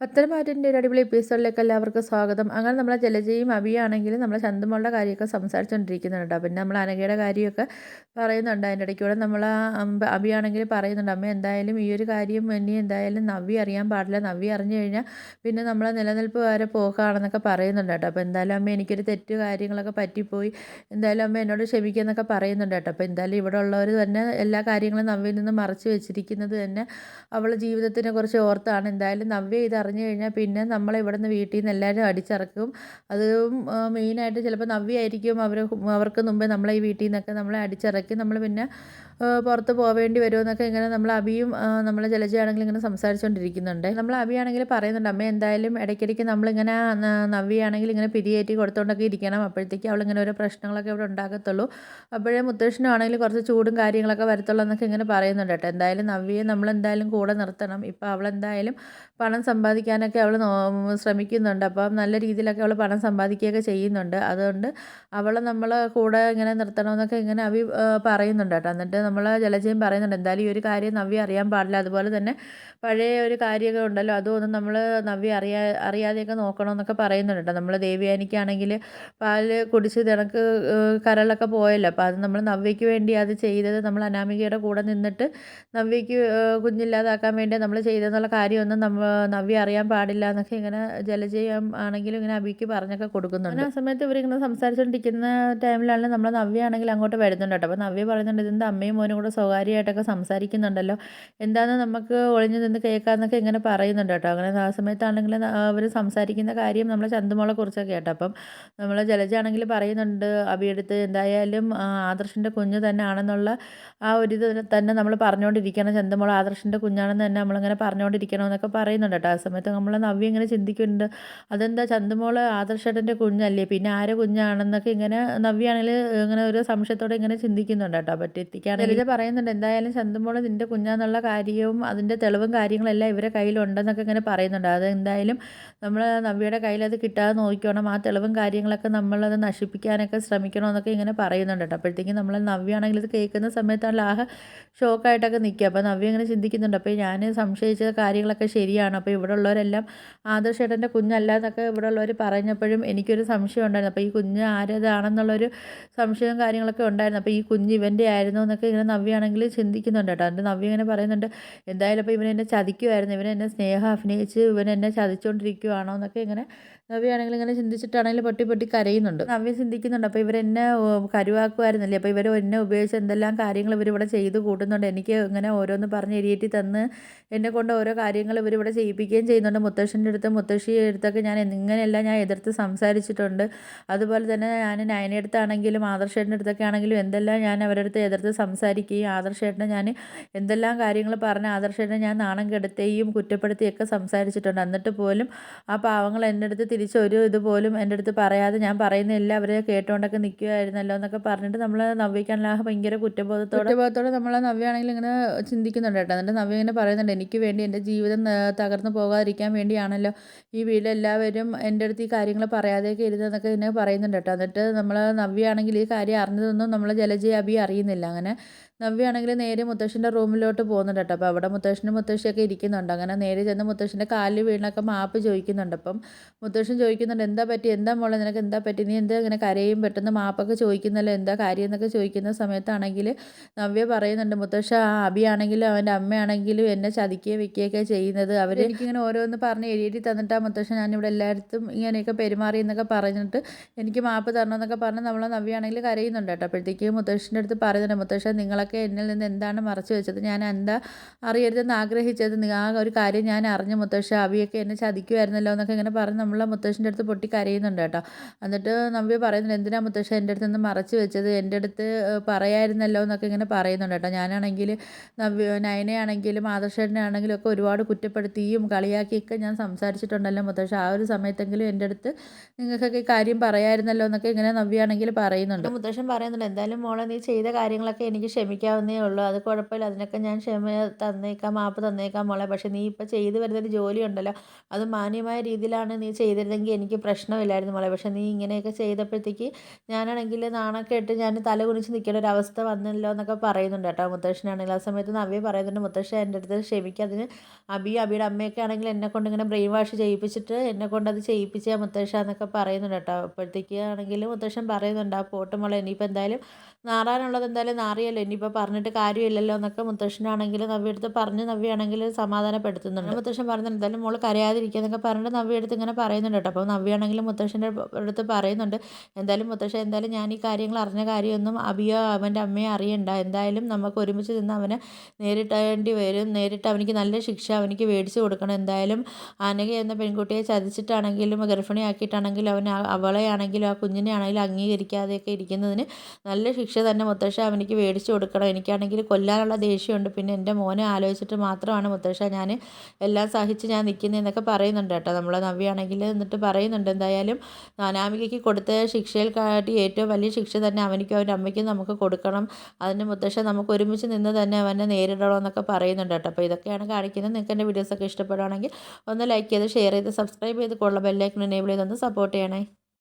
പത്തനംതിട്ടന്റെ ഒരു അടിപൊളി എപ്പിസോഡിലേക്ക് എല്ലാവർക്കും സ്വാഗതം. അങ്ങനെ നമ്മളെ ജലജയും അഭിയാണെങ്കിലും നമ്മൾ ചന്തമുള്ള കാര്യമൊക്കെ സംസാരിച്ചുകൊണ്ടിരിക്കുന്നുണ്ട് കേട്ടോ പിന്നെ നമ്മൾ അനഘയുടെ കാര്യമൊക്കെ പറയുന്നുണ്ട്. അതിന്റെ ഇടയ്ക്കൂടെ നമ്മൾ അഭിയാണെങ്കിൽ പറയുന്നുണ്ട്. അമ്മ എന്തായാലും ഈ ഒരു കാര്യം ഇനി എന്തായാലും നവ്യ അറിയാൻ പാടില്ല. നവ്യ അറിഞ്ഞു കഴിഞ്ഞാൽ പിന്നെ നമ്മളെ നിലനിൽപ്പ് വരെ പോക്കാണെന്നൊക്കെ പറയുന്നുണ്ട് കേട്ടോ. അപ്പോൾ എന്തായാലും അമ്മ എനിക്കൊരു തെറ്റ് കാര്യങ്ങളൊക്കെ പറ്റിപ്പോയി. എന്തായാലും അമ്മ എന്നോട് ക്ഷമിക്കുമെന്നൊക്കെ പറയുന്നുണ്ട് കേട്ടോ. അപ്പോൾ എന്തായാലും ഇവിടെ ഉള്ളവർ തന്നെ എല്ലാ കാര്യങ്ങളും നവ്യയിൽ നിന്ന് മറച്ചു വെച്ചിരിക്കുന്നത് തന്നെ അവളുടെ ജീവിതത്തിനെ കുറിച്ച് ഓർത്താണ്. എന്തായാലും നവ്യ ഇത് അറിഞ്ഞു കഴിഞ്ഞാൽ പിന്നെ നമ്മൾ ഇവിടെ നിന്ന് വീട്ടിൽ നിന്ന് എല്ലാവരും അടിച്ചിറക്കും. അത് മെയിനായിട്ട് ചിലപ്പോൾ നവ്യായിരിക്കും അവർ അവർക്ക് മുമ്പേ നമ്മളെ ഈ വീട്ടിൽ നിന്നൊക്കെ നമ്മളെ അടിച്ചിറക്കി. നമ്മൾ പിന്നെ പുറത്ത് പോവേണ്ടി വരുമെന്നൊക്കെ ഇങ്ങനെ നമ്മൾ അബിയും നമ്മളെ ജലജയാണെങ്കിൽ ഇങ്ങനെ സംസാരിച്ചുകൊണ്ടിരിക്കുന്നുണ്ട് നമ്മൾ അബിയാണെങ്കിൽ പറയുന്നുണ്ട് അമ്മ എന്തായാലും ഇടയ്ക്കിടയ്ക്ക് നമ്മളിങ്ങനെ നവ്യാണെങ്കിൽ ഇങ്ങനെ പിരിയേറ്റി കൊടുത്തുകൊണ്ടൊക്കെ ഇരിക്കണം. അപ്പോഴത്തേക്ക് അവളിങ്ങനെ ഓരോ പ്രശ്നങ്ങളൊക്കെ ഇവിടെ ഉണ്ടാകത്തുള്ളൂ. അപ്പോഴേ മുത്തശ്ശനാണെങ്കിൽ കുറച്ച് ചൂടും കാര്യങ്ങളൊക്കെ വരത്തുള്ളൂ എന്നൊക്കെ ഇങ്ങനെ പറയുന്നുണ്ട് കേട്ടോ. എന്തായാലും നവ്യയെ നമ്മളെന്തായാലും കൂടെ നിർത്തണം. ഇപ്പോൾ അവളെന്തായാലും പണം സമ്പാദിക്കാനൊക്കെ അവൾ ശ്രമിക്കുന്നുണ്ട്. അപ്പം നല്ല രീതിയിലൊക്കെ അവൾ പണം സമ്പാദിക്കുകയൊക്കെ ചെയ്യുന്നുണ്ട്. അതുകൊണ്ട് അവളെ നമ്മൾ കൂടെ ഇങ്ങനെ നിർത്തണമെന്നൊക്കെ ഇങ്ങനെ അവി പറയുന്നുണ്ട് കേട്ടോ. എന്നിട്ട് നമ്മൾ ജലജയും പറയുന്നുണ്ട് എന്തായാലും ഈ ഒരു കാര്യം നവ്യ അറിയാൻ പാടില്ല. അതുപോലെ തന്നെ പഴയ ഒരു കാര്യമൊക്കെ ഉണ്ടല്ലോ അതൊന്നും നമ്മൾ നവ്യ അറിയാ അറിയാതെയൊക്കെ നോക്കണമെന്നൊക്കെ പറയുന്നുണ്ട് കേട്ടോ. നമ്മൾ ദേവിയാനിക്കാണെങ്കിൽ പാൽ കുടിച്ച് തിണക്ക് കരളൊക്കെ പോയല്ലോ. അപ്പോൾ അത് നമ്മൾ നവ്യയ്ക്ക് വേണ്ടി അത് ചെയ്തത് നമ്മൾ അനാമികയുടെ കൂടെ നിന്നിട്ട് നവ്യയ്ക്ക് കുഞ്ഞില്ലാതാക്കാൻ വേണ്ടി നമ്മൾ ചെയ്തതെന്നുള്ള കാര്യമൊന്നും നമ്മൾ നവ്യ അറിയാൻ പാടില്ല എന്നൊക്കെ ഇങ്ങനെ ജലജയം ആണെങ്കിലും ഇങ്ങനെ അബിക്ക് പറഞ്ഞൊക്കെ കൊടുക്കുന്നുണ്ട്. ആ സമയത്ത് ഇവരിങ്ങനെ സംസാരിച്ചുകൊണ്ടിരിക്കുന്ന ടൈമിലാണ് നമ്മൾ നവ്യ ആണെങ്കിൽ അങ്ങോട്ട് വരുന്നുണ്ട് കേട്ടോ. അപ്പോൾ നവ്യ പറയുന്നുണ്ട് ഇതിന്റെ അമ്മയും മോനും കൂടെ സ്വകാര്യമായിട്ടൊക്കെ സംസാരിക്കുന്നുണ്ടല്ലോ. എന്താണെന്ന് നമുക്ക് ഒളിഞ്ഞു നിന്ന് കേൾക്കാമെന്നൊക്കെ ഇങ്ങനെ പറയുന്നുണ്ട് കേട്ടോ. അങ്ങനെ ആ സമയത്താണെങ്കിൽ അവർ സംസാരിക്കുന്ന കാര്യം നമ്മളെ ചന്തുമോളെ കുറിച്ചൊക്കെ കേട്ടോ. അപ്പം നമ്മൾ ജലജ ആണെങ്കിൽ പറയുന്നുണ്ട് അബിയെടുത്ത് എന്തായാലും ആദർശിന്റെ കുഞ്ഞ് തന്നെ ആണെന്നുള്ള ആ ഒരു ഇത് തന്നെ നമ്മൾ പറഞ്ഞുകൊണ്ടിരിക്കണം ചന്തമോൾ ആദർശിന്റെ കുഞ്ഞാണെന്ന് തന്നെ നമ്മളിങ്ങനെ പറഞ്ഞുകൊണ്ടിരിക്കണമെന്നൊക്കെ പറയുന്നുണ്ട് കേട്ടോ ആ സമയത്ത് നമ്മൾ നവ്യ ഇങ്ങനെ ചിന്തിക്കുന്നുണ്ട് അതെന്താ ചന്തമോൾ ആദർശേട്ടന്റെ കുഞ്ഞല്ലേ? പിന്നെ ആരെ കുഞ്ഞാണെന്നൊക്കെ ഇങ്ങനെ നവ്യാണെങ്കിൽ ഇങ്ങനെ ഒരു സംശയത്തോടെ ഇങ്ങനെ ചിന്തിക്കുന്നുണ്ട് കേട്ടോ. പറ്റി എത്തിക്കുകയാണെങ്കിൽ പറയുന്നുണ്ട് എന്തായാലും ചന്തമോൾ നിന്റെ കുഞ്ഞാന്നുള്ള കാര്യവും അതിന്റെ തെളിവും കാര്യങ്ങളെല്ലാം ഇവരെ കയ്യിലുണ്ടെന്നൊക്കെ ഇങ്ങനെ പറയുന്നുണ്ട്. അത് എന്തായാലും നമ്മൾ നവ്യയുടെ കയ്യിൽ അത് കിട്ടാതെ നോക്കിക്കണം. ആ തെളിവും കാര്യങ്ങളൊക്കെ നമ്മളത് നശിപ്പിക്കാനൊക്കെ ശ്രമിക്കണം എന്നൊക്കെ ഇങ്ങനെ പറയുന്നുണ്ട് കേട്ടോ. അപ്പോഴത്തേക്കും നമ്മൾ നവ്യാണെങ്കിൽ ഇത് കേൾക്കുന്ന സമയത്താണ് ആഹ് ഷോക്കായിട്ടൊക്കെ നിൽക്കുക. അപ്പോൾ നവ്യ ഇങ്ങനെ ചിന്തിക്കുന്നുണ്ട് അപ്പോൾ ഞാൻ സംശയിച്ച കാര്യങ്ങളൊക്കെ ശരിയാണ്? അപ്പോൾ ഇവിടെ ഉള്ളവരെല്ലാം ആദർശ് ചേട്ടന്റെ കുഞ്ഞല്ല എന്നൊക്കെ ഇവിടെ ഉള്ളവർ പറഞ്ഞപ്പോഴും എനിക്കൊരു സംശയം ഉണ്ടായിരുന്നു. അപ്പോൾ ഈ കുഞ്ഞ് ആരേതാണെന്നുള്ളൊരു സംശയവും കാര്യങ്ങളൊക്കെ ഉണ്ടായിരുന്നു. അപ്പോൾ ഈ കുഞ്ഞ് ഇവന്റെ ആയിരുന്നു എന്നൊക്കെ ഇങ്ങനെ നവ്യാണെങ്കിൽ ചിന്തിക്കുന്നുണ്ട് കേട്ടോ. എന്റെ നവ്യ ഇങ്ങനെ പറയുന്നുണ്ട് എന്തായാലും അപ്പോൾ ഇവനെന്നെ ചതിക്കുമായിരുന്നു ഇവൻ എന്നെ സ്നേഹം അഭിനയിച്ച് ഇവനെന്നെ എന്നെ ചതിച്ചുകൊണ്ടിരിക്കുവാണോ? എന്നൊക്കെ ഇങ്ങനെ നവ്യാണെങ്കിൽ ഇങ്ങനെ ചിന്തിച്ചിട്ടാണെങ്കിലും പൊട്ടി പൊട്ടി കരയുന്നുണ്ട്. നവ്യ ചിന്തിക്കുന്നുണ്ട്. അപ്പോൾ ഇവരെന്നെ കരുവാക്കുമായിരുന്നില്ലേ അപ്പോൾ ഇവർ എന്നെ ഉപയോഗിച്ച് എന്തെല്ലാം കാര്യങ്ങൾ ഇവരിവിടെ ചെയ്തു കൂട്ടുന്നുണ്ട്. എനിക്ക് ഇങ്ങനെ ഓരോന്ന് പറഞ്ഞ് എരിയേറ്റി തന്ന് എന്നെ കൊണ്ട് ഓരോ കാര്യങ്ങൾ ഇവരിവിടെ ചെയ്യിപ്പിക്കുകയും ചെയ്യുന്നുണ്ട്. മുത്തശ്ശന്റെ അടുത്ത് മുത്തശ്ശിയുടെ അടുത്തൊക്കെ ഞാൻ ഇങ്ങനെയെല്ലാം ഞാൻ എതിർത്ത് സംസാരിച്ചിട്ടുണ്ട്. അതുപോലെ തന്നെ ഞാൻ നയനയുടെ അടുത്താണെങ്കിലും ആദർശേട്ടന്റെ അടുത്തൊക്കെ ആണെങ്കിലും എന്തെല്ലാം ഞാൻ അവരുടെ അടുത്ത് എതിർത്ത് സംസാരിക്കുകയും ആദർശേട്ടനെ ഞാൻ എന്തെല്ലാം കാര്യങ്ങൾ പറഞ്ഞ് ആദർശേട്ടനെ ഞാൻ നാണം കെടുത്തുകയും കുറ്റപ്പെടുത്തിയൊക്കെ സംസാരിച്ചിട്ടുണ്ട്. എന്നിട്ട് പോലും ആ പാവങ്ങൾ എന്റെ അടുത്ത് തിരിച്ച് ഒരു ഇതുപോലും എന്റെ അടുത്ത് പറയാതെ ഞാൻ പറയുന്നില്ല അവർ കേട്ടുകൊണ്ടൊക്കെ നിൽക്കുമായിരുന്നല്ലോ എന്നൊക്കെ പറഞ്ഞിട്ട് നമ്മൾ നവ്യക്കാണെങ്കിൽ ഭയങ്കര കുറ്റബോധത്തോടെ കുറ്റബോധത്തോടെ നമ്മൾ നവ്യാണെങ്കിൽ ഇങ്ങനെ ചിന്തിക്കുന്നുണ്ട് കേട്ടോ. എന്നിട്ട് നവ്യ ഇങ്ങനെ പറയുന്നുണ്ട് എനിക്ക് വേണ്ടി എന്റെ ജീവിതം തകർന്നു പോകാതിരിക്കാൻ വേണ്ടിയാണല്ലോ ഈ വീട്ടിലെല്ലാവരും എന്റെ അടുത്ത് ഈ കാര്യങ്ങൾ പറയാതെയൊക്കെ ഇരുന്നതെന്നൊക്കെ ഇങ്ങനെ പറയുന്നുണ്ട് കേട്ടോ. എന്നിട്ട് നമ്മൾ നവ്യാണെങ്കിൽ ഈ കാര്യം അറിഞ്ഞതൊന്നും നമ്മൾ ജലജയ അബി അറിയുന്നില്ല. അങ്ങനെ നവ്യാണെങ്കിൽ നേരെ മുത്തശ്ശന്റെ റൂമിലോട്ട് പോകുന്നുണ്ട് കേട്ടോ. അപ്പോൾ അവിടെ മുത്തശ്ശനും മുത്തശ്ശിയൊക്കെ ഇരിക്കുന്നുണ്ട്. അങ്ങനെ നേരെ ചെന്ന് മുത്തശ്ശന്റെ കാലിൽ വീണൊക്കെ മാപ്പ് ചോദിക്കുന്നുണ്ട്. അപ്പം മുത്തശ്ശൻ ചോദിക്കുന്നുണ്ട് എന്താ പറ്റി? എന്താ മോളെ? നിനക്ക് എന്താ പറ്റി? നീ എന്താ ഇങ്ങനെ കരയും പെട്ടെന്ന് മാപ്പൊക്കെ ചോദിക്കുന്നല്ലോ? എന്താ കാര്യം എന്നൊക്കെ ചോദിക്കുന്ന സമയത്താണെങ്കിൽ നവ്യ പറയുന്നുണ്ട് മുത്തശ്ശ ആ അബിയാണെങ്കിലും അവന്റെ അമ്മയാണെങ്കിലും എന്നെ ചതിക്കുകയും വെക്കുകയൊക്കെ ചെയ്യുന്നത് അവർ എനിക്കിങ്ങനെ ഓരോന്ന് പറഞ്ഞ് എഴുതി തന്നിട്ട് മുത്തശ്ശൻ ഞാനിവിടെ എല്ലായിടത്തും ഇങ്ങനെയൊക്കെ പെരുമാറി എന്നൊക്കെ പറഞ്ഞിട്ട് എനിക്ക് മാപ്പ് തരണമെന്നൊക്കെ പറഞ്ഞ് നമ്മൾ നവ്യാണെങ്കിൽ കരയുന്നുണ്ട് കേട്ടോ. അപ്പോഴത്തേക്ക് മുത്തശ്ശന്റെ അടുത്ത് പറയുന്നുണ്ട് മുത്തശ്ശൻ നിങ്ങളൊക്കെ ഒക്കെ എന്നിൽ നിന്ന് എന്താണ് മറച്ചു വെച്ചത്? ഞാൻ എന്താ അറിയരുതെന്ന് ആഗ്രഹിച്ചത്? ആ ഒരു കാര്യം ഞാൻ അറിഞ്ഞു. മുത്തശ്ശ അവിയൊക്കെ എന്നെ ചതിക്കുമായിരുന്നല്ലോ എന്നൊക്കെ ഇങ്ങനെ പറഞ്ഞ് നമ്മളെ മുത്തശ്ശന്റെ അടുത്ത് പൊട്ടി കരയുന്നുണ്ട് കേട്ടോ. എന്നിട്ട് നമ്മൾ പറയുന്നുണ്ട് എന്തിനാ മുത്തശ്ശ എന്റെ അടുത്ത് നിന്ന് മറച്ചു വെച്ചത്? എന്റെ അടുത്ത് പറയായിരുന്നല്ലോ എന്നൊക്കെ ഇങ്ങനെ പറയുന്നുണ്ട് കേട്ടോ. ഞാനാണെങ്കിൽ നവ്യ നയനയാണെങ്കിലും ആദർശനാണെങ്കിലും ഒക്കെ ഒരുപാട് കുറ്റപ്പെടുത്തിയും കളിയാക്കിയൊക്കെ ഞാൻ സംസാരിച്ചിട്ടുണ്ടല്ലോ മുത്തശ്ശ. ആ ഒരു സമയത്തെങ്കിലും എന്റെ അടുത്ത് നിങ്ങൾക്കൊക്കെ കാര്യം പറയായിരുന്നല്ലോ എന്നൊക്കെ ഇങ്ങനെ നവ്യാണെങ്കിൽ പറയുന്നുണ്ട്. മുത്തശ്ശൻ പറയുന്നുണ്ട് എന്തായാലും മോളെ നീ ചെയ്ത കാര്യങ്ങളൊക്കെ എനിക്ക് ക്ഷമിക്കും ക്ഷമിക്കാവുന്നേ ഉള്ളൂ. അത് കുഴപ്പമില്ല. അതിനൊക്കെ ഞാൻ ക്ഷമ തന്നേക്കാം മാപ്പ് തന്നേക്കാം മോളെ. പക്ഷേ നീ ഇപ്പോൾ ചെയ്തു വരുന്നൊരു ജോലി ഉണ്ടല്ലോ. അത് മാന്യമായ രീതിയിലാണ് നീ ചെയ്തിരുന്നെങ്കിൽ എനിക്ക് പ്രശ്നമില്ലായിരുന്നു മോളെ. പക്ഷേ നീ ഇങ്ങനെയൊക്കെ ചെയ്തപ്പോഴത്തേക്ക് ഞാനാണെങ്കിൽ നാണക്കേട്ട് ഞാൻ തല കുനിച്ച് നിൽക്കേണ്ട ഒരു അവസ്ഥ വന്നല്ലോ എന്നൊക്കെ പറയുന്നുണ്ട് കേട്ടോ മുത്തശ്ശനാണെങ്കിൽ. ആ സമയത്ത് നവ്യ പറയുന്നുണ്ട് മുത്തശ്ശ എന്റെ അടുത്ത് ക്ഷമിക്കുക അതിന് അബി അബിയുടെ അമ്മയൊക്കെ ആണെങ്കിൽ എന്നെ കൊണ്ട് ഇങ്ങനെ ബ്രെയിൻ വാഷ് ചെയ്യിപ്പിച്ചിട്ട് എന്നെ കൊണ്ട് അത് ചെയ്യിപ്പിച്ച മുത്തശ്ശ എന്നൊക്കെ പറയുന്നുണ്ട് കേട്ടോ. അപ്പോഴത്തേക്ക് ആണെങ്കിൽ മുത്തശ്ശൻ പറയുന്നുണ്ട് ആ പോട്ട് മോളെ ഇനിയിപ്പോൾ എന്തായാലും നാറാനുള്ളത് എന്തായാലും നാറിയല്ലോ. ഇനിയിപ്പോൾ പറഞ്ഞിട്ട് കാര്യമില്ലല്ലോ എന്നൊക്കെ മുത്തശ്ശനാണെങ്കിൽ നവ്യ എടുത്ത് പറഞ്ഞ് നവ്യാണെങ്കിൽ സമാധാനപ്പെടുത്തുന്നുണ്ട്. മുത്തശ്ശൻ പറയുന്നുണ്ട് എന്തായാലും മോൾ കരയാതിരിക്കുക എന്നൊക്കെ പറഞ്ഞിട്ട് നവ്യ എടുത്ത് ഇങ്ങനെ പറയുന്നുണ്ട് കേട്ടോ. അപ്പോൾ നവ്യാണെങ്കിൽ മുത്തശ്ശന്റെ അടുത്ത് പറയുന്നുണ്ട് എന്തായാലും മുത്തശ്ശൻ എന്തായാലും ഞാൻ ഈ കാര്യങ്ങൾ അറിഞ്ഞ കാര്യമൊന്നും അബിയോ അവന്റെ അമ്മയോ അറിയണ്ട. എന്തായാലും നമുക്ക് ഒരുമിച്ച് നിന്ന് അവനെ നേരിട്ടേണ്ടി വരും. നേരിട്ട് അവനിക്ക് നല്ല ശിക്ഷ അവനിക്ക് മേടിച്ചു കൊടുക്കണം. എന്തായാലും അനഘ എന്ന പെൺകുട്ടിയെ ചതിച്ചിട്ടാണെങ്കിലും ഗർഭിണിയാക്കിയിട്ടാണെങ്കിലും അവൻ അവളെയാണെങ്കിലും ആ കുഞ്ഞിനെ ആണെങ്കിലും അംഗീകരിക്കാതെയൊക്കെ ഇരിക്കുന്നതിന് നല്ല ശിക്ഷ തന്നെ മുത്തശ്ശ അവനിക്ക് മേടിച്ചു കൊടുക്കണം. എനിക്കാണെങ്കിൽ കൊല്ലാനുള്ള ദേഷ്യമുണ്ട്. പിന്നെ എന്റെ മോനെ ആലോചിച്ചിട്ട് മാത്രമാണ് മുത്തശ്ശ ഞാൻ എല്ലാം സഹിച്ച് ഞാൻ നിൽക്കുന്നതെന്നൊക്കെ പറയുന്നുണ്ട് കേട്ടോ. നമ്മളെ നവ്യാണെങ്കിൽ എന്നിട്ട് പറയുന്നുണ്ട്. എന്തായാലും അനാമികയ്ക്ക് കൊടുത്ത ശിക്ഷയിൽ കാട്ടി ഏറ്റവും വലിയ ശിക്ഷ തന്നെ അവനിക്കും അവന്റെ അമ്മയ്ക്കും നമുക്ക് കൊടുക്കണം. അതിന് മുത്തശ്ശ നമുക്ക് ഒരുമിച്ച് നിന്ന് തന്നെ അവനെ നേരിടണം എന്നൊക്കെ പറയുന്നുണ്ട് കേട്ടോ. അപ്പോൾ ഇതൊക്കെയാണ് കാണിക്കുന്നത്. നിങ്ങൾക്ക് എന്റെ വീഡിയോസൊക്കെ ഇഷ്ടപ്പെടുകയാണെങ്കിൽ ഒന്ന് ലൈക്ക് ചെയ്ത് ഷെയർ ചെയ്ത് സബ്സ്ക്രൈബ് ചെയ്ത് കൊള്ള ബെല്ലൈക്കൺ എനേബിൾ ചെയ്തൊന്ന് സപ്പോർട്ട് ചെയ്യണേ.